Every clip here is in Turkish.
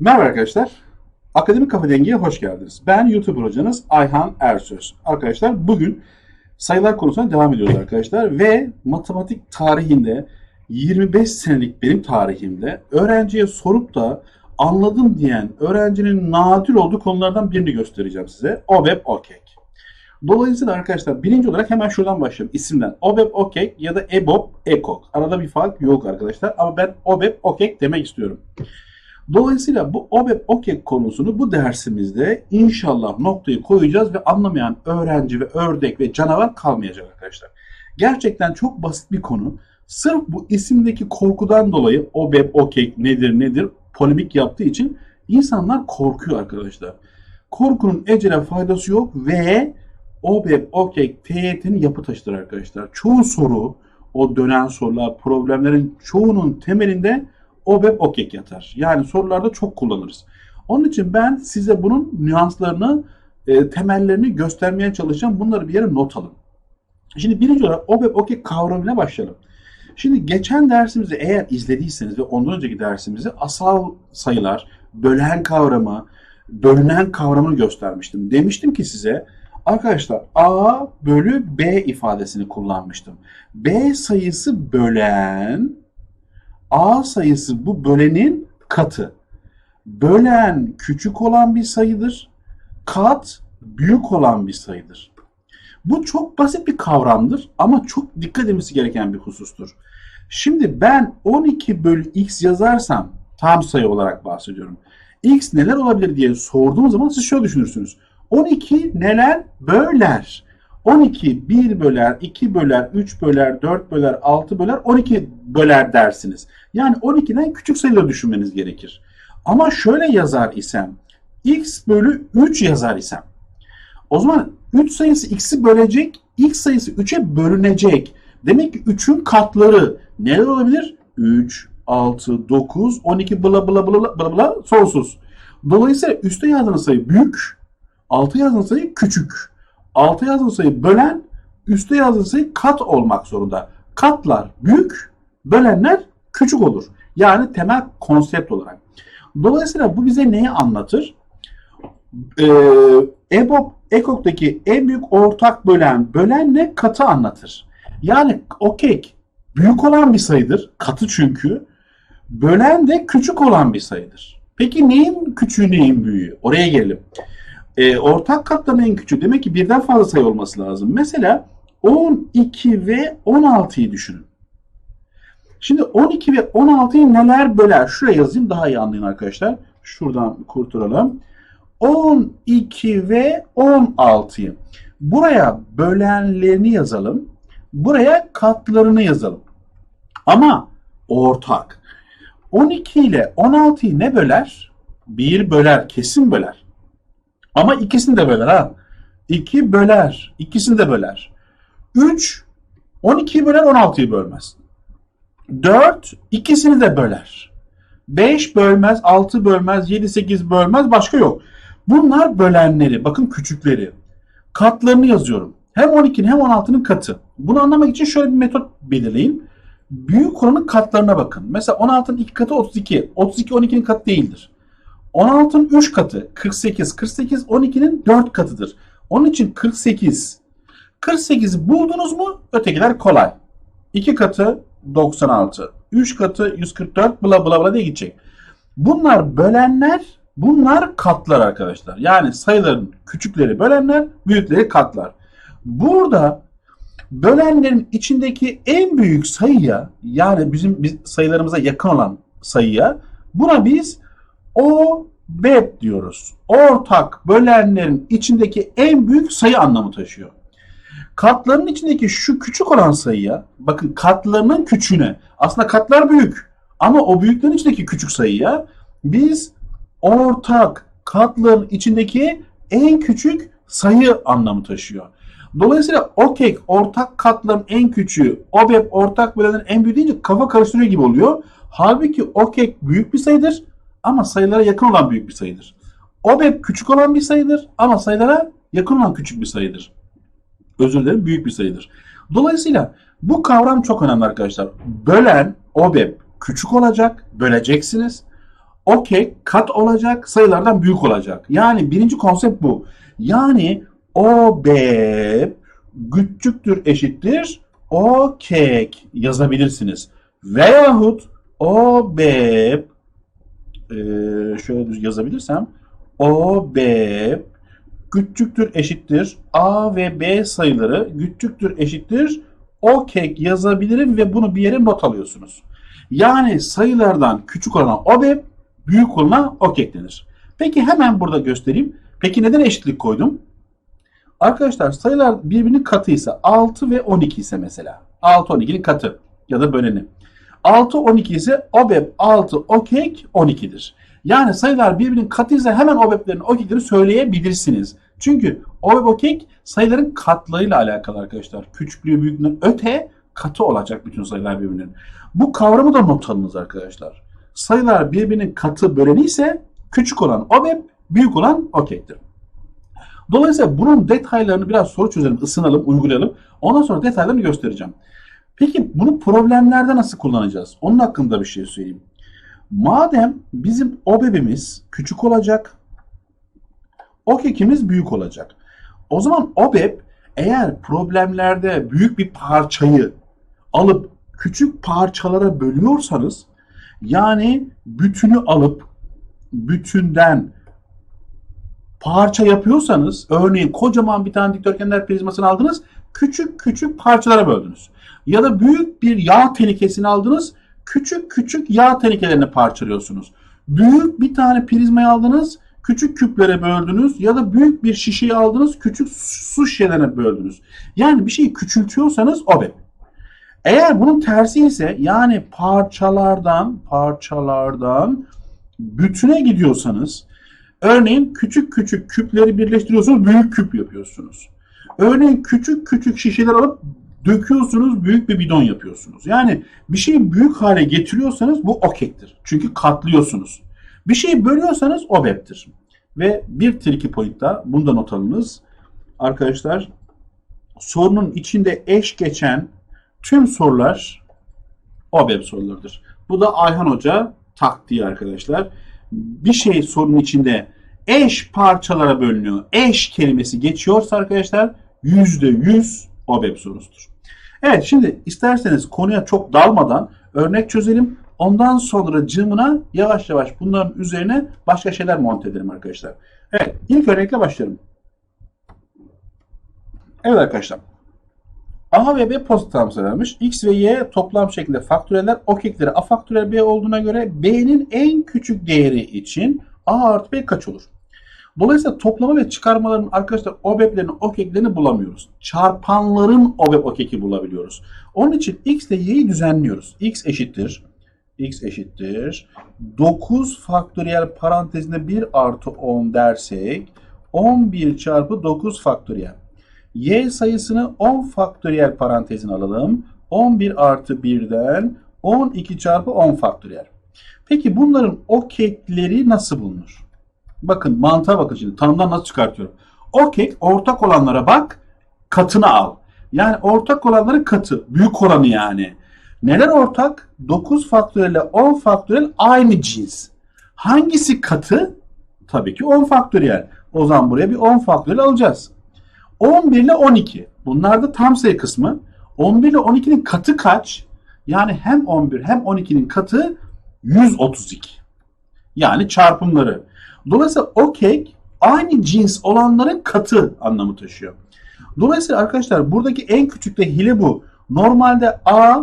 Merhaba arkadaşlar. Akademik Kafa Dengi'ye hoş geldiniz. Ben YouTuber hocanız Ayhan Ersöz. Arkadaşlar bugün sayılar konusuna devam ediyoruz arkadaşlar. Ve matematik tarihinde 25 senelik benim tarihimde öğrenciye sorup da anladım diyen öğrencinin nadir olduğu konulardan birini göstereceğim size. OBEB OKEK. Dolayısıyla arkadaşlar birinci olarak hemen şuradan başlayalım isimden. OBEB OKEK ya da EBOB EKOK. Arada bir fark yok arkadaşlar ama ben OBEB OKEK demek istiyorum. Dolayısıyla bu OBEB OKEK konusunu bu dersimizde inşallah noktayı koyacağız ve anlamayan öğrenci ve ördek ve canavar kalmayacak arkadaşlar. Gerçekten çok basit bir konu. Sırf bu isimdeki korkudan dolayı OBEB OKEK nedir nedir polemik yaptığı için insanlar korkuyor arkadaşlar. Korkunun ecele faydası yok ve OBEB OKEK TYT'nin yapı taşıdır arkadaşlar. Çoğu soru o dönen sorular problemlerin çoğunun temelinde OBEB OKEK yatar. Yani sorularda çok kullanırız. Onun için ben size bunun nüanslarını, e, temellerini göstermeye çalışacağım. Bunları bir yere not alın. Şimdi birinci olarak OBEB OKEK kavramıyla başlayalım. Şimdi geçen dersimizi eğer izlediyseniz ve ondan önceki dersimizi asal sayılar, bölen kavramı, bölünen kavramını göstermiştim. Demiştim ki size arkadaşlar A bölü B ifadesini kullanmıştım. B sayısı bölen A sayısı bu bölenin katı. Bölen küçük olan bir sayıdır. Kat büyük olan bir sayıdır. Bu çok basit bir kavramdır ama çok dikkat edilmesi gereken bir husustur. Şimdi ben 12 bölü x yazarsam tam sayı olarak bahsediyorum. x neler olabilir diye sorduğum zaman siz şöyle düşünürsünüz. 12 neler böler? 12 1 böler, 2 böler, 3 böler, 4 böler, 6 böler, 12 böler dersiniz. Yani 12'den küçük sayıları düşünmeniz gerekir. Ama şöyle yazar isem, x bölü 3 yazar isem, o zaman 3 sayısı x'i bölecek, x sayısı 3'e bölünecek. Demek ki 3'ün katları neler olabilir? 3, 6, 9, 12 bla bla bla bla bla sonsuz. Dolayısıyla üstte yazdığınız sayı büyük, altı yazdığınız sayı küçük. Altı yazdığınız sayı bölen, üstte yazdığınız sayı kat olmak zorunda. Katlar büyük, bölenler küçük olur. Yani temel konsept olarak. Dolayısıyla bu bize neyi anlatır? Ee, EBOB, EKOK'taki en büyük ortak bölen, bölenle katı anlatır. Yani o kek büyük olan bir sayıdır. Katı çünkü. Bölen de küçük olan bir sayıdır. Peki neyin küçüğü neyin büyüğü? Oraya gelelim. Ee, ortak katların en küçüğü. Demek ki birden fazla sayı olması lazım. Mesela 12 ve 16'yı düşünün. Şimdi 12 ve 16'yı neler böler? Şuraya yazayım daha iyi anlayın arkadaşlar. Şuradan kurtaralım. 12 ve 16'yı. Buraya bölenlerini yazalım. Buraya katlarını yazalım. Ama ortak. 12 ile 16'yı ne böler? 1 böler, kesin böler. Ama ikisini de böler ha. 2 böler, ikisini de böler. 3 12'yi böler, 16'yı bölmez. 4 ikisini de böler. 5 bölmez, 6 bölmez, 7 8 bölmez, başka yok. Bunlar bölenleri, bakın küçükleri. Katlarını yazıyorum. Hem 12'nin hem 16'nın katı. Bunu anlamak için şöyle bir metot belirleyin. Büyük oranın katlarına bakın. Mesela 16'nın 2 katı 32. 32 12'nin katı değildir. 16'nın 3 katı 48. 48 12'nin 4 katıdır. Onun için 48. 48'i buldunuz mu? Ötekiler kolay. 2 katı 96. 3 katı 144 bla bla bla diye gidecek. Bunlar bölenler, bunlar katlar arkadaşlar. Yani sayıların küçükleri bölenler, büyükleri katlar. Burada bölenlerin içindeki en büyük sayıya yani bizim sayılarımıza yakın olan sayıya buna biz o BEP diyoruz. Ortak bölenlerin içindeki en büyük sayı anlamı taşıyor. Katların içindeki şu küçük olan sayıya bakın katlarının küçüğüne aslında katlar büyük ama o büyüklerin içindeki küçük sayıya biz ortak katların içindeki en küçük sayı anlamı taşıyor. Dolayısıyla OKEK ortak katların en küçüğü, OBEP ortak bölenlerin en büyüğü deyince kafa karıştırıyor gibi oluyor. Halbuki OKEK büyük bir sayıdır ama sayılara yakın olan büyük bir sayıdır. OBEP küçük olan bir sayıdır ama sayılara yakın olan küçük bir sayıdır. Özür dilerim büyük bir sayıdır. Dolayısıyla bu kavram çok önemli arkadaşlar. Bölen OBEP küçük olacak, böleceksiniz. okey kat olacak, sayılardan büyük olacak. Yani birinci konsept bu. Yani OBEP küçüktür eşittir okek yazabilirsiniz. Veyahut OBEP e, şöyle yazabilirsem OBEP küçüktür eşittir A ve B sayıları küçüktür eşittir okek yazabilirim ve bunu bir yere not alıyorsunuz. Yani sayılardan küçük olan OBEP büyük olana okek denir. Peki hemen burada göstereyim. Peki neden eşitlik koydum? Arkadaşlar sayılar birbirinin katıysa 6 ve 12 ise mesela. 6 12'nin katı ya da böleni. 6 12 ise OBEP 6 okek 12'dir. Yani sayılar birbirinin katıysa hemen OBEP'lerin okekleri söyleyebilirsiniz. Çünkü OBEP okek sayıların katlarıyla alakalı arkadaşlar. Küçüklüğü büyüklüğünden öte katı olacak bütün sayılar birbirinin. Bu kavramı da not alınız arkadaşlar. Sayılar birbirinin katı böleni ise küçük olan OBEP büyük olan okektir. Dolayısıyla bunun detaylarını biraz soru çözelim, ısınalım, uygulayalım. Ondan sonra detaylarını göstereceğim. Peki bunu problemlerde nasıl kullanacağız? Onun hakkında bir şey söyleyeyim. Madem bizim OBEB'imiz küçük olacak, OKEK'imiz büyük olacak. O zaman OBEB eğer problemlerde büyük bir parçayı alıp küçük parçalara bölüyorsanız yani bütünü alıp bütünden parça yapıyorsanız örneğin kocaman bir tane dikdörtgenler prizmasını aldınız küçük küçük parçalara böldünüz. Ya da büyük bir yağ tenekesini aldınız küçük küçük yağ tenekelerini parçalıyorsunuz. Büyük bir tane prizmayı aldınız küçük küplere böldünüz ya da büyük bir şişeyi aldınız küçük su şişelerine böldünüz. Yani bir şeyi küçültüyorsanız OBEP. Eğer bunun tersi ise yani parçalardan parçalardan bütüne gidiyorsanız örneğin küçük küçük küpleri birleştiriyorsunuz büyük küp yapıyorsunuz. Örneğin küçük küçük şişeler alıp döküyorsunuz büyük bir bidon yapıyorsunuz. Yani bir şeyi büyük hale getiriyorsanız bu okektir. Çünkü katlıyorsunuz. Bir şeyi bölüyorsanız OBEP'tir. Ve bir tricky point da bunda not alınız. Arkadaşlar sorunun içinde eş geçen tüm sorular OBEP sorularıdır. Bu da Ayhan Hoca taktiği arkadaşlar. Bir şey sorunun içinde eş parçalara bölünüyor. Eş kelimesi geçiyorsa arkadaşlar %100 OBEP sorusudur. Evet şimdi isterseniz konuya çok dalmadan örnek çözelim. Ondan sonra cımına yavaş yavaş bunların üzerine başka şeyler monte edelim arkadaşlar. Evet ilk örnekle başlayalım. Evet arkadaşlar. A ve B pozitif tanımsal vermiş. X ve Y toplam şeklinde faktöreller. Okekleri A faktörel B olduğuna göre B'nin en küçük değeri için A artı B kaç olur? Dolayısıyla toplama ve çıkarmaların arkadaşlar OBEP'lerini, okeklerini bulamıyoruz. Çarpanların OBEP okeki bulabiliyoruz. Onun için X ile Y'yi düzenliyoruz. X eşittir. X eşittir. 9 faktöriyel parantezinde 1 artı 10 dersek 11 çarpı 9 faktöriyel. Y sayısını 10 faktöriyel parantezine alalım. 11 artı 1'den 12 çarpı 10 faktöriyel. Peki bunların okekleri nasıl bulunur? Bakın mantığa bakın şimdi. Tanımdan nasıl çıkartıyorum? Okek ortak olanlara bak katını al. Yani ortak olanların katı. Büyük oranı yani. Neler ortak? 9 faktöriyel ile 10 faktöriyel aynı cins. Hangisi katı? Tabii ki 10 faktöriyel. O zaman buraya bir 10 faktöriyel alacağız. 11 ile 12. Bunlar da tam sayı kısmı. 11 ile 12'nin katı kaç? Yani hem 11 hem 12'nin katı 132. Yani çarpımları. Dolayısıyla okey aynı cins olanların katı anlamı taşıyor. Dolayısıyla arkadaşlar buradaki en küçük de hile bu. Normalde A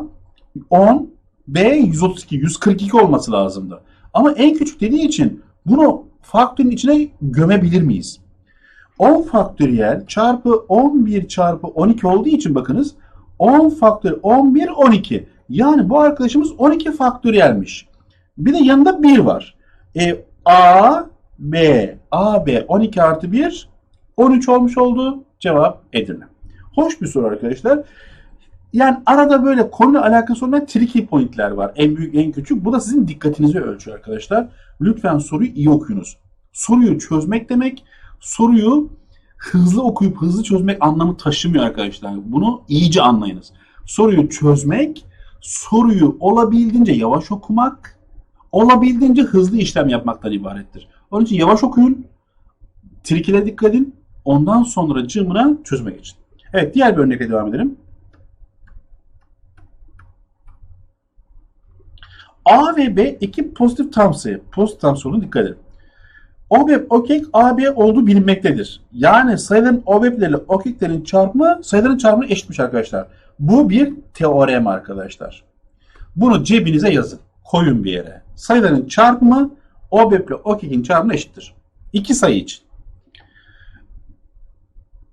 10, B 132, 142 olması lazımdı. Ama en küçük dediği için bunu faktörün içine gömebilir miyiz? 10 faktöriyel çarpı 11 çarpı 12 olduğu için bakınız 10 faktör 11 12. Yani bu arkadaşımız 12 faktöriyelmiş. Bir de yanında 1 var. E, A, B, A, B 12 artı 1 13 olmuş oldu. Cevap Edirne. Hoş bir soru arkadaşlar. Yani arada böyle konuyla alakası olmayan tricky pointler var. En büyük en küçük. Bu da sizin dikkatinizi ölçüyor arkadaşlar. Lütfen soruyu iyi okuyunuz. Soruyu çözmek demek soruyu hızlı okuyup hızlı çözmek anlamı taşımıyor arkadaşlar. Bunu iyice anlayınız. Soruyu çözmek, soruyu olabildiğince yavaş okumak, olabildiğince hızlı işlem yapmaktan ibarettir. Onun için yavaş okuyun. Trikine dikkat edin. Ondan sonra cımına çözüme geçin. Evet diğer bir örnekle devam edelim. A ve B iki pozitif tam sayı. Pozitif tam sayı dikkat edin. OBEP okek AB olduğu bilinmektedir. Yani sayıların OBEP'lerle okeklerin çarpımı sayıların çarpımı eşitmiş arkadaşlar. Bu bir teorem arkadaşlar. Bunu cebinize yazın. Koyun bir yere. Sayıların çarpımı OBEP ile OKEK'in çarpımı eşittir. İki sayı için.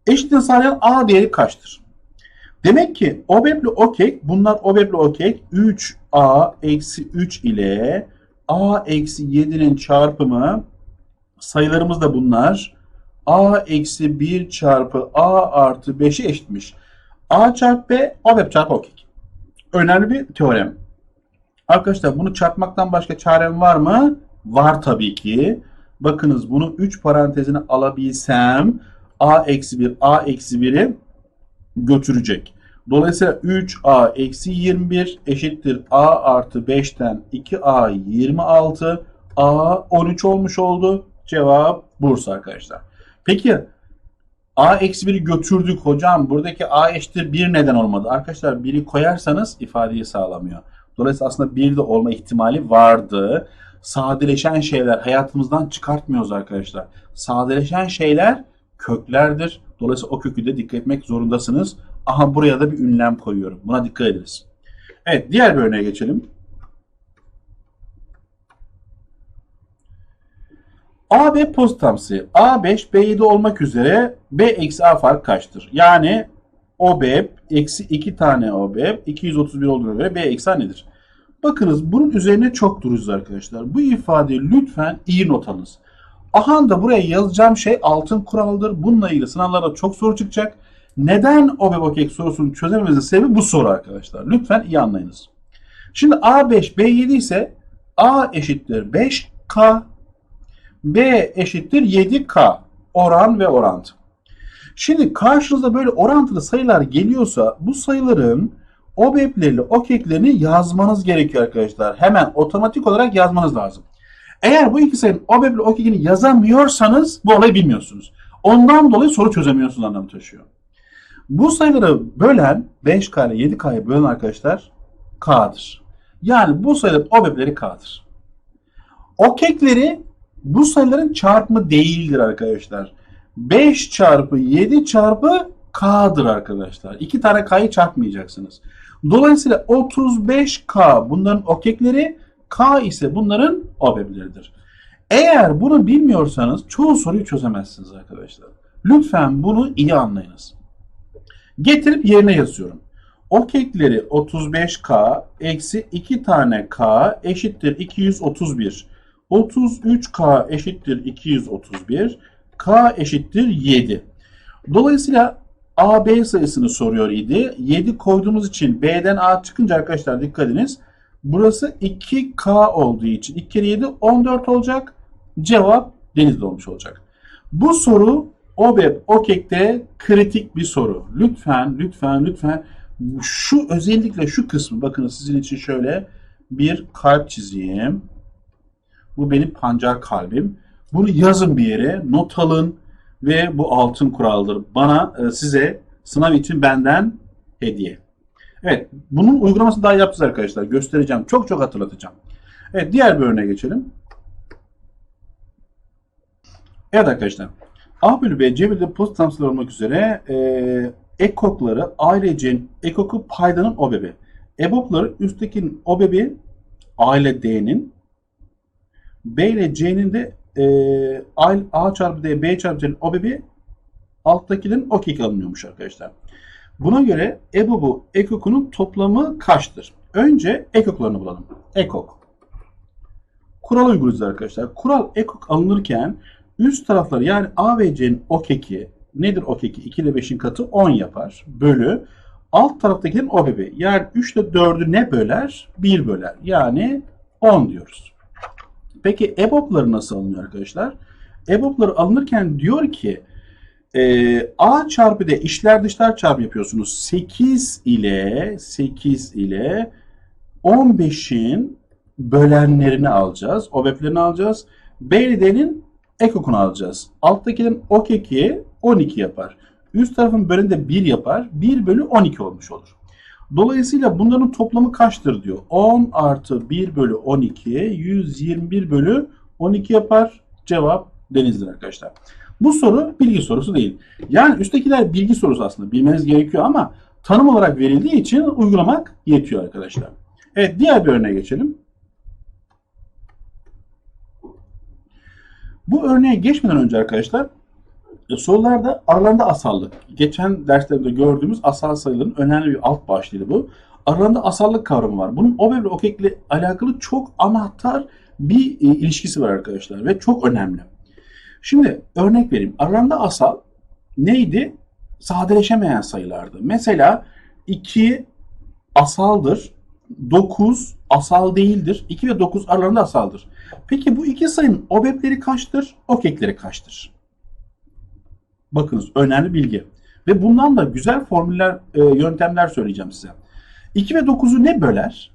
Eşitliğini sağlayan A değeri kaçtır? Demek ki OBEP ile OKEK bunlar OBEP ile OKEK 3A eksi 3 ile A eksi 7'nin çarpımı sayılarımız da bunlar. A eksi 1 çarpı A artı 5'e eşitmiş. A çarpı B, OBEP çarpı OKEK. Önemli bir teorem. Arkadaşlar bunu çarpmaktan başka çarem var mı? Var tabii ki. Bakınız bunu 3 parantezine alabilsem A eksi 1, A eksi 1'i götürecek. Dolayısıyla 3A eksi 21 eşittir A artı 5'ten 2A 26 A 13 olmuş oldu. Cevap Bursa arkadaşlar. Peki A eksi 1'i götürdük hocam. Buradaki A eşittir 1 neden olmadı? Arkadaşlar 1'i koyarsanız ifadeyi sağlamıyor. Dolayısıyla aslında 1 de olma ihtimali vardı. Sadeleşen şeyler hayatımızdan çıkartmıyoruz arkadaşlar. Sadeleşen şeyler köklerdir. Dolayısıyla o kökü de dikkat etmek zorundasınız. Aha buraya da bir ünlem koyuyorum. Buna dikkat ediniz. Evet diğer bir örneğe geçelim. AB pozitif tam sayı. A5, B7 olmak üzere B eksi A fark kaçtır? Yani OBEP eksi 2 tane OBEP 231 olduğuna göre B eksi A nedir? Bakınız bunun üzerine çok dururuz arkadaşlar. Bu ifadeyi lütfen iyi not alınız. Aha da buraya yazacağım şey altın kuraldır. Bununla ilgili sınavlarda çok soru çıkacak. Neden OBEP OKEK sorusunu çözememizin sebebi bu soru arkadaşlar. Lütfen iyi anlayınız. Şimdi A5, B7 ise A eşittir 5K, B eşittir 7K. Oran ve orantı. Şimdi karşınıza böyle orantılı sayılar geliyorsa bu sayıların OBEP'lerini, OKEK'lerini yazmanız gerekiyor arkadaşlar. Hemen otomatik olarak yazmanız lazım. Eğer bu iki sayının ile OKEK'ini yazamıyorsanız bu olayı bilmiyorsunuz. Ondan dolayı soru çözemiyorsunuz anlamı taşıyor. Bu sayıları bölen 5K ile 7K'yı bölen arkadaşlar K'dır. Yani bu sayıların OBEP'leri K'dır. OKEK'leri bu sayıların çarpımı değildir arkadaşlar. 5 çarpı 7 çarpı K'dır arkadaşlar. İki tane K'yı çarpmayacaksınız. Dolayısıyla 35K bunların okekleri, K ise bunların OBEB'leridir. Eğer bunu bilmiyorsanız çoğu soruyu çözemezsiniz arkadaşlar. Lütfen bunu iyi anlayınız. Getirip yerine yazıyorum. Okekleri 35K eksi 2 tane K eşittir 231. 33K eşittir 231. K eşittir 7. Dolayısıyla A, B sayısını soruyor idi. 7 koyduğumuz için B'den A çıkınca arkadaşlar dikkat ediniz. Burası 2K olduğu için 2 kere 7 14 olacak. Cevap denizli olmuş olacak. Bu soru OBEP OKEK'te kritik bir soru. Lütfen lütfen lütfen şu özellikle şu kısmı bakın sizin için şöyle bir kalp çizeyim. Bu benim pancar kalbim. Bunu yazın bir yere, not alın ve bu altın kuraldır. Bana e, size sınav için benden hediye. Evet, bunun uygulamasını daha yapacağız arkadaşlar. Göstereceğim. Çok çok hatırlatacağım. Evet, diğer bir örneğe geçelim. Evet arkadaşlar. A bölü B, C bölü D pozitif tamsil olmak üzere e, ekokları A ile C'nin ekoku paydanın OBEB'i. EBOB'ları üsttekinin OBEB'i A ile D'nin B ile C'nin de e, A, çarpı D, B çarpı C'nin OBEB'i alttakinin OKEK alınıyormuş arkadaşlar. Buna göre EBOB'u ekokunun toplamı kaçtır? Önce ekoklarını bulalım. Ekok. Kural uyguluyoruz arkadaşlar. Kural ekok alınırken üst tarafları yani A ve C'nin OKEK'i nedir OKEK'i? 2 ile 5'in katı 10 yapar. Bölü alt taraftakilerin OBEB'i. Yani 3 ile 4'ü ne böler? 1 böler. Yani 10 diyoruz. Peki EBOB'ları nasıl alınıyor arkadaşlar? EBOB'ları alınırken diyor ki e, A çarpı D işler dışlar çarpı yapıyorsunuz. 8 ile 8 ile 15'in bölenlerini alacağız. OBEP'lerini alacağız. B ile D'nin ekokunu alacağız. Alttakilerin ok ekiği 12 yapar. Üst tarafın böleni de 1 yapar. 1 bölü 12 olmuş olur. Dolayısıyla bunların toplamı kaçtır diyor. 10 artı 1 bölü 12 121 bölü 12 yapar. Cevap denizdir arkadaşlar. Bu soru bilgi sorusu değil. Yani üsttekiler bilgi sorusu aslında. Bilmeniz gerekiyor ama tanım olarak verildiği için uygulamak yetiyor arkadaşlar. Evet diğer bir örneğe geçelim. Bu örneğe geçmeden önce arkadaşlar e, sorularda aralarında asallık. Geçen derslerde gördüğümüz asal sayıların önemli bir alt başlığıydı bu. Aralarında asallık kavramı var. Bunun OBEB ile OKEK ile alakalı çok anahtar bir e, ilişkisi var arkadaşlar ve çok önemli. Şimdi örnek vereyim. Aralarında asal neydi? Sadeleşemeyen sayılardı. Mesela 2 asaldır. 9 asal değildir. 2 ve 9 aralarında asaldır. Peki bu iki sayının OBEP'leri kaçtır? OKEK'leri kaçtır? Bakınız önemli bilgi. Ve bundan da güzel formüller, e, yöntemler söyleyeceğim size. 2 ve 9'u ne böler?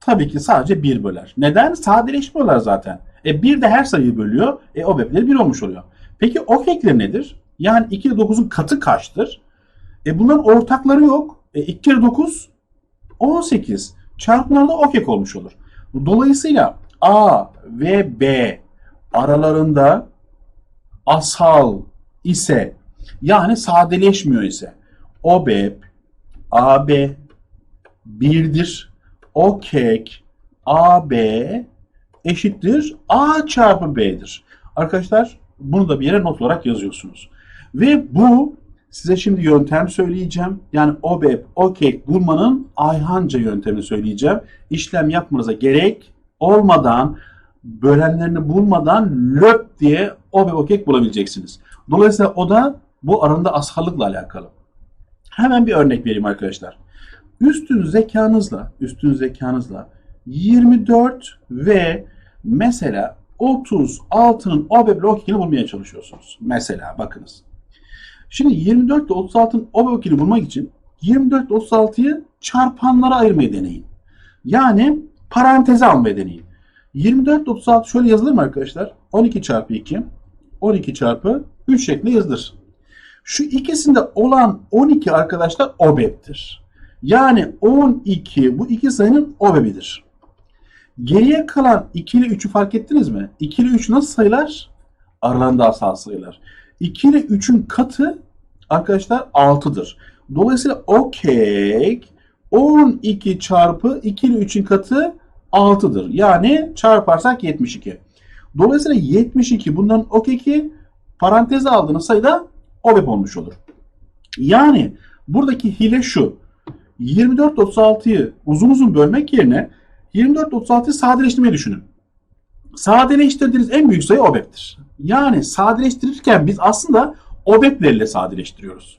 Tabii ki sadece 1 böler. Neden? Sadeleşmiyorlar zaten. E 1 de her sayıyı bölüyor. E OBEP'leri 1 olmuş oluyor. Peki OKEK'leri nedir? Yani 2 ile 9'un katı kaçtır? E bunların ortakları yok. E 2 kere 9 18. Çarpımlarda OKEK olmuş olur. Dolayısıyla A ve B aralarında asal ise yani sadeleşmiyor ise OBEP AB 1'dir. OKEK AB eşittir A çarpı B'dir. Arkadaşlar bunu da bir yere not olarak yazıyorsunuz. Ve bu size şimdi yöntem söyleyeceğim. Yani OBEP, OKEK bulmanın Ayhanca yöntemini söyleyeceğim. İşlem yapmanıza gerek olmadan bölenlerini bulmadan löp diye OBEP, OKEK bulabileceksiniz. Dolayısıyla o da bu aranda ashallıkla alakalı. Hemen bir örnek vereyim arkadaşlar. Üstün zekanızla, üstün zekanızla 24 ve mesela 36'nın OBEP ile OKEK'ini bulmaya çalışıyorsunuz. Mesela bakınız. Şimdi 24 ile 36'nın OBEP OKEK'ini bulmak için 24 ile 36'yı çarpanlara ayırmayı deneyin. Yani paranteze almayı deneyin. 24 ile 36 şöyle yazılır mı arkadaşlar? 12 çarpı 2, 12 çarpı 3 şeklinde yazılır. Şu ikisinde olan 12 arkadaşlar OBEP'tir. Yani 12 bu iki sayının OBEP'idir. Geriye kalan 2 ile 3'ü fark ettiniz mi? 2 ile 3 nasıl sayılar? Aralarında asal sayılar. 2 ile 3'ün katı arkadaşlar 6'dır. Dolayısıyla OKEK 12 çarpı 2 ile 3'ün katı 6'dır. Yani çarparsak 72. Dolayısıyla 72 bunların OKEK'i paranteze aldığınız sayıda OBEP olmuş olur. Yani buradaki hile şu. 24 36'yı uzun uzun bölmek yerine 24 36'yı sadeleştirmeyi düşünün. Sadeleştirdiğiniz en büyük sayı OBEP'tir. Yani sadeleştirirken biz aslında OBEP'lerle sadeleştiriyoruz.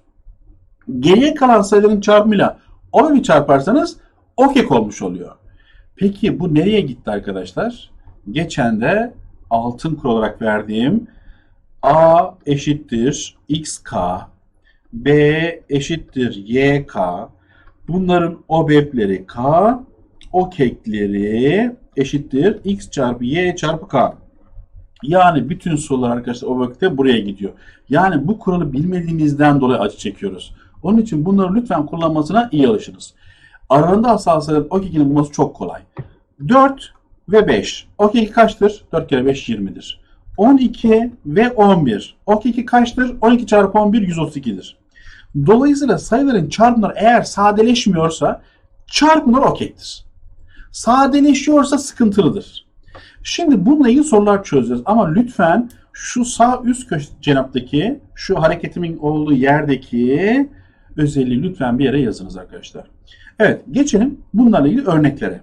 Geriye kalan sayıların çarpımıyla OBEP'i çarparsanız OKEK olmuş oluyor. Peki bu nereye gitti arkadaşlar? Geçen de altın kur olarak verdiğim A eşittir XK, B eşittir YK, bunların OBEP'leri K, OKEK'leri eşittir X çarpı Y çarpı K. Yani bütün sorular arkadaşlar OBEP'te buraya gidiyor. Yani bu kuralı bilmediğimizden dolayı acı çekiyoruz. Onun için bunları lütfen kullanmasına iyi alışınız. Aralarında asal sayıların OKEK'ini bulması çok kolay. 4 ve 5. OKEK kaçtır? 4 kere 5 20'dir. 12 ve 11. OKEK kaçtır? 12 çarpı 11 132'dir. Dolayısıyla sayıların çarpımları eğer sadeleşmiyorsa çarpımlar okeydir. Sadeleşiyorsa sıkıntılıdır. Şimdi bununla ilgili sorular çözeceğiz. Ama lütfen şu sağ üst köşe cenaptaki şu hareketimin olduğu yerdeki özelliği lütfen bir yere yazınız arkadaşlar. Evet geçelim bunlarla ilgili örneklere.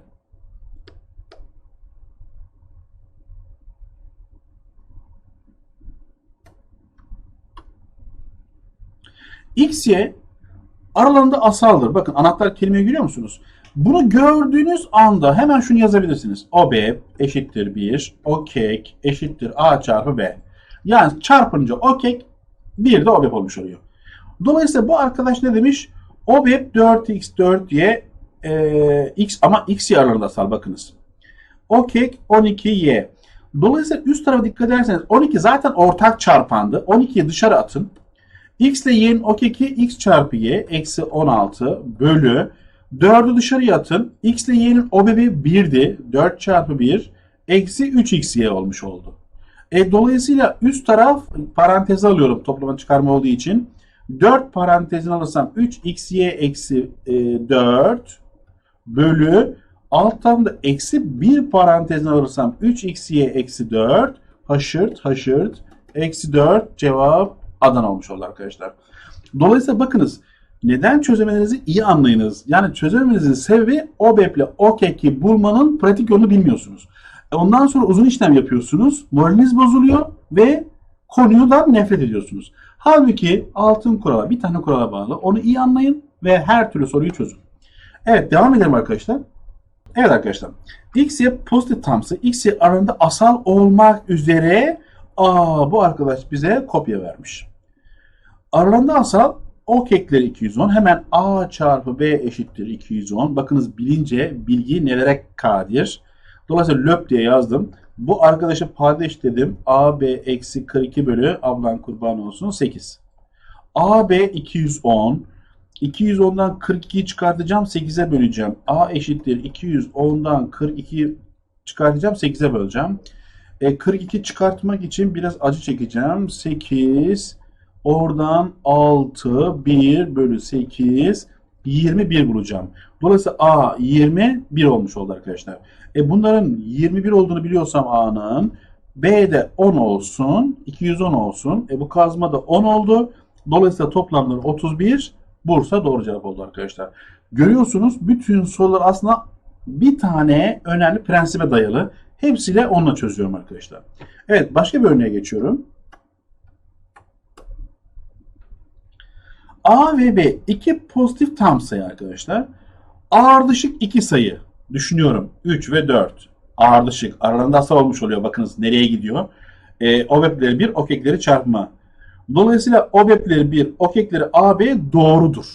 X, Y aralarında asaldır. Bakın anahtar kelimeyi görüyor musunuz? Bunu gördüğünüz anda hemen şunu yazabilirsiniz. OB eşittir 1, OKEK eşittir A çarpı B. Yani çarpınca OKEK 1 de OBEP olmuş oluyor. Dolayısıyla bu arkadaş ne demiş? OBEP 4x 4y e, x ama x y aralarında asal bakınız. O kek 12y. Dolayısıyla üst tarafa dikkat ederseniz 12 zaten ortak çarpandı. 12'yi dışarı atın. X ile y'nin o keki x çarpı y eksi 16 bölü 4'ü dışarıya atın. X ile y'nin o bebeği 1'di. 4 çarpı 1 eksi 3xy olmuş oldu. E, dolayısıyla üst taraf paranteze alıyorum toplama çıkarma olduğu için. 4 parantezini alırsam 3xy eksi e, 4 bölü alttan da eksi 1 parantezini alırsam 3xy eksi 4 haşırt haşırt eksi 4 cevap Adana olmuş oldu arkadaşlar. Dolayısıyla bakınız neden çözemenizi iyi anlayınız. Yani çözememenizin sebebi OBEP'le OKEK'i bulmanın pratik yolunu bilmiyorsunuz. E, Ondan sonra uzun işlem yapıyorsunuz. Moraliniz bozuluyor ve konudan nefret ediyorsunuz. Halbuki altın kurala bir tane kurala bağlı. Onu iyi anlayın ve her türlü soruyu çözün. Evet devam edelim arkadaşlar. Evet arkadaşlar. X, Y pozitif tamsı X, Y asal olmak üzere aa, bu arkadaş bize kopya vermiş. Aralarında asal o kekleri 210. Hemen A çarpı B eşittir 210. Bakınız bilince bilgi nelere kadir. Dolayısıyla löp diye yazdım. Bu arkadaşı paydaş dedim. AB eksi 42 bölü ablan kurban olsun 8. AB 210. 210'dan 42'yi çıkartacağım 8'e böleceğim. A eşittir 210'dan 42 çıkartacağım 8'e böleceğim. E, 42 çıkartmak için biraz acı çekeceğim. 8 oradan 6 1 bölü 8 21 bulacağım. Dolayısıyla A 21 olmuş oldu arkadaşlar. E bunların 21 olduğunu biliyorsam A'nın B de 10 olsun. 210 olsun. E bu kazma da 10 oldu. Dolayısıyla toplamları 31. Bursa doğru cevap oldu arkadaşlar. Görüyorsunuz bütün sorular aslında bir tane önemli prensibe dayalı. Hepsiyle onunla çözüyorum arkadaşlar. Evet başka bir örneğe geçiyorum. A ve B iki pozitif tam sayı arkadaşlar. Ardışık iki sayı. Düşünüyorum. 3 ve 4. Ardışık. Aralarında asal olmuş oluyor. Bakınız nereye gidiyor. E, OBEP'leri 1, OKEK'leri çarpma. Dolayısıyla OBEP'leri 1, OKEK'leri AB doğrudur.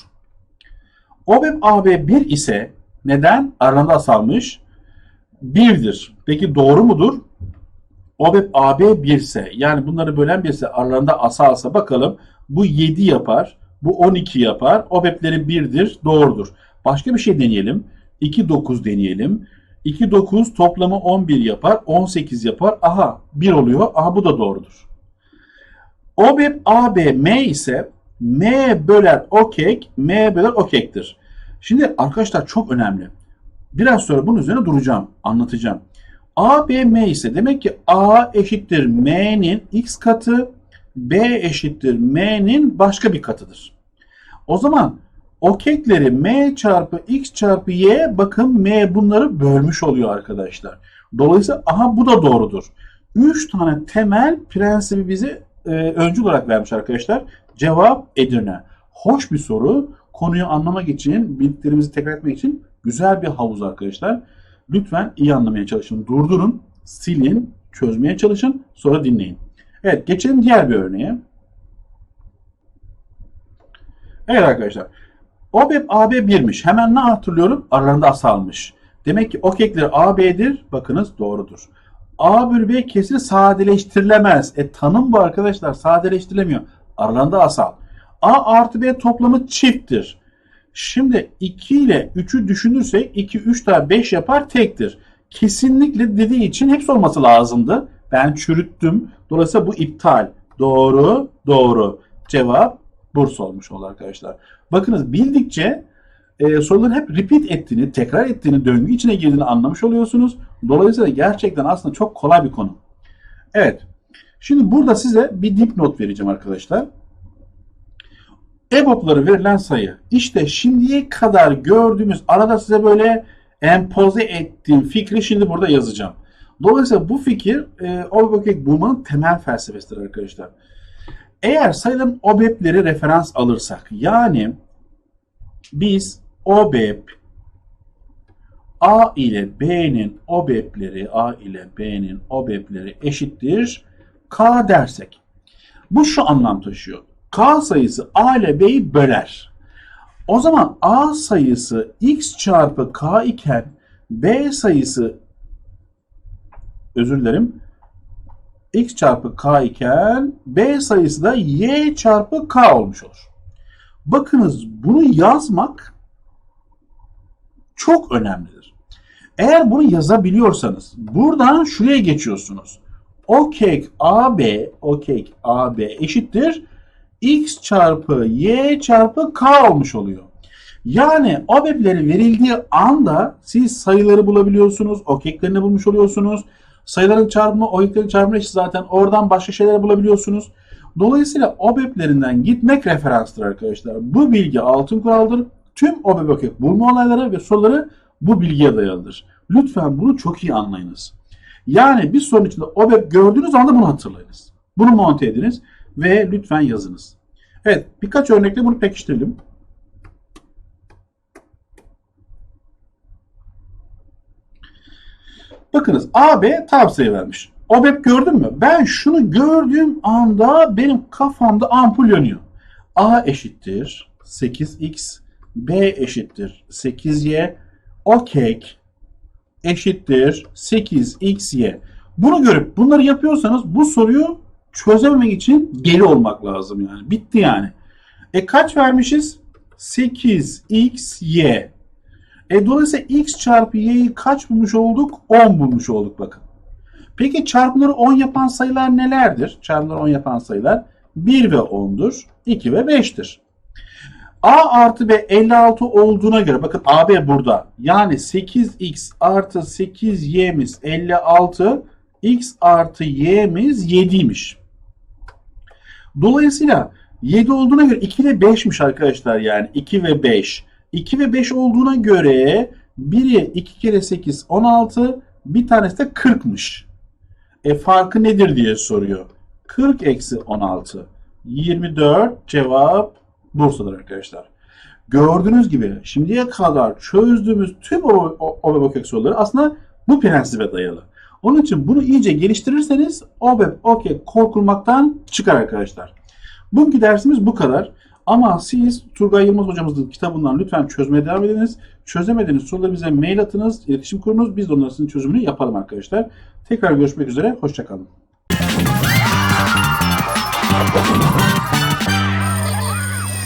OBEP AB 1 ise neden? Aralarında asalmış. 1'dir. Peki doğru mudur? OBEP AB 1 ise yani bunları bölen 1 ise aralarında asalsa bakalım bu 7 yapar. Bu 12 yapar. OBEP'leri 1'dir. Doğrudur. Başka bir şey deneyelim. 2 9 deneyelim. 2 9 toplamı 11 yapar. 18 yapar. Aha 1 oluyor. Aha bu da doğrudur. OBEP AB M ise M böler okek M böler okektir. Şimdi arkadaşlar çok önemli. Biraz sonra bunun üzerine duracağım. Anlatacağım. A, B, M ise demek ki A eşittir M'nin x katı, B eşittir M'nin başka bir katıdır. O zaman o kekleri M çarpı X çarpı Y bakın M bunları bölmüş oluyor arkadaşlar. Dolayısıyla aha bu da doğrudur. 3 tane temel prensibi bize e, öncü olarak vermiş arkadaşlar. Cevap Edirne. Hoş bir soru. Konuyu anlamak için, bildiklerimizi tekrar etmek için güzel bir havuz arkadaşlar. Lütfen iyi anlamaya çalışın. Durdurun, silin, çözmeye çalışın, sonra dinleyin. Evet, geçelim diğer bir örneğe. Evet arkadaşlar. OBEP AB 1'miş. Hemen ne hatırlıyorum? Aralarında asalmış. Demek ki o kekler AB'dir. Bakınız doğrudur. A bölü B kesiri sadeleştirilemez. E tanım bu arkadaşlar. Sadeleştirilemiyor. Aralarında asal. A artı B toplamı çifttir. Şimdi 2 ile 3'ü düşünürsek 2, 3 daha 5 yapar tektir. Kesinlikle dediği için hepsi olması lazımdı. Ben çürüttüm. Dolayısıyla bu iptal. Doğru, doğru. Cevap Bursa olmuş oldu arkadaşlar. Bakınız bildikçe e, soruların hep repeat ettiğini, tekrar ettiğini, döngü içine girdiğini anlamış oluyorsunuz. Dolayısıyla gerçekten aslında çok kolay bir konu. Evet. Şimdi burada size bir dipnot vereceğim arkadaşlar. EBOB'ları verilen sayı. İşte şimdiye kadar gördüğümüz arada size böyle empoze ettiğim fikri şimdi burada yazacağım. Dolayısıyla bu fikir e, OBEP bulmanın temel felsefesidir arkadaşlar. Eğer sayıların OBEP'leri referans alırsak yani biz OBEP A ile B'nin OBEP'leri A ile B'nin OBEP'leri eşittir K dersek bu şu anlam taşıyor. K sayısı A ile B'yi böler. O zaman A sayısı X çarpı K iken B sayısı özür dilerim. x çarpı k iken b sayısı da y çarpı k olmuş olur. Bakınız bunu yazmak çok önemlidir. Eğer bunu yazabiliyorsanız buradan şuraya geçiyorsunuz. O kek AB, o kek AB eşittir x çarpı y çarpı k olmuş oluyor. Yani o bebleri verildiği anda siz sayıları bulabiliyorsunuz, o keklerini bulmuş oluyorsunuz. Sayıların çarpımı, o keklerin çarpımı eşit zaten oradan başka şeyler bulabiliyorsunuz. Dolayısıyla OBEP'lerinden gitmek referanstır arkadaşlar. Bu bilgi altın kuraldır. Tüm OBEP OKEK bulma olayları ve soruları bu bilgiye dayalıdır. Lütfen bunu çok iyi anlayınız. Yani bir sorun içinde OBEP gördüğünüz anda bunu hatırlayınız. Bunu monte ediniz ve lütfen yazınız. Evet birkaç örnekle bunu pekiştirelim. Bakınız AB tam sayı vermiş. OBEP gördün mü? Ben şunu gördüğüm anda benim kafamda ampul yanıyor. A eşittir 8x, B eşittir 8y, okek eşittir 8xy. Bunu görüp bunları yapıyorsanız bu soruyu çözememek için deli olmak lazım yani. Bitti yani. E kaç vermişiz? 8xy. E dolayısıyla x çarpı y'yi kaç bulmuş olduk? 10 bulmuş olduk bakın. Peki çarpımları 10 yapan sayılar nelerdir? Çarpımları 10 yapan sayılar 1 ve 10'dur. 2 ve 5'tir. A artı B 56 olduğuna göre bakın AB burada. Yani 8x artı 8y'miz 56 x artı y'miz 7'ymiş. Dolayısıyla 7 olduğuna göre 2 ve 5'miş arkadaşlar yani 2 ve 5. 2 ve 5 olduğuna göre biri 2 kere 8 16 bir tanesi de 40'mış. E farkı nedir diye soruyor. 40 eksi 16. 24 cevap Bursa'dır arkadaşlar. Gördüğünüz gibi şimdiye kadar çözdüğümüz tüm o, o, OBEB soruları aslında bu prensibe dayalı. Onun için bunu iyice geliştirirseniz OBEB OK korkulmaktan çıkar arkadaşlar. Bugünkü dersimiz bu kadar. Ama siz Turgay Yılmaz hocamızın kitabından lütfen çözmeye devam ediniz. Çözemediğiniz soruları bize mail atınız, iletişim kurunuz. Biz de onların çözümünü yapalım arkadaşlar. Tekrar görüşmek üzere. Hoşçakalın.